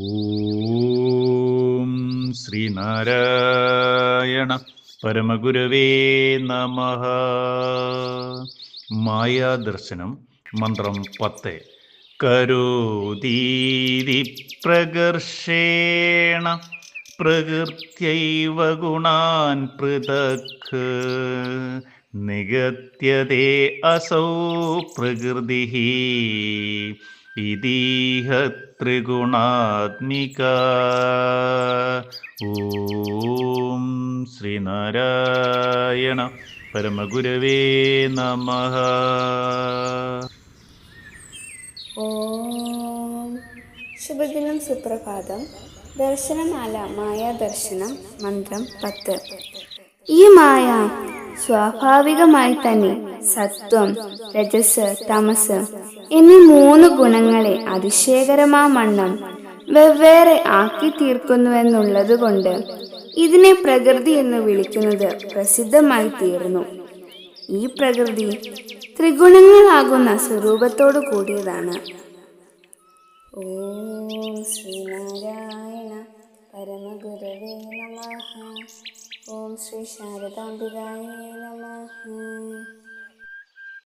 ഓം ശ്രീനാരായണ പരമഗുരവേ നമ. മായാദർശനം മന്ത്രം പത്ത്. കരോതീതി പ്രകർഷേണ പ്രകൃത്യൈവ ഗുണാൻ പൃഥക്. നിഗത്യതേ അസൗ പ്രകൃതി ഇതീഹ ത്രിഗുണാത്മിക ഓം ശ്രീനാരായണ പരമഗുരവേ നമ. ശുഭദിനം സുപ്രഭാതം. ദർശനമാല മായാദർശനം മന്ത്രം പത്ത്. ഈ മായ സ്വാഭാവികമായി തന്നെ സത്വം രജസ് തമസ് എന്നീ മൂന്ന് ഗുണങ്ങളെ അതിശയകരമാവണ്ണം വെവ്വേറെ ആക്കി തീർക്കുന്നുവെന്നുള്ളത് കൊണ്ട് ഇതിനെ പ്രകൃതി എന്ന് വിളിക്കുന്നത് പ്രസിദ്ധമായി തീർന്നു. ഈ പ്രകൃതി ത്രിഗുണങ്ങളാകുന്ന സ്വരൂപത്തോടു കൂടിയതാണ്. ഓം പരമഗുരവേ ഓം ശ്രീ ശാരദാംബികായ നമ.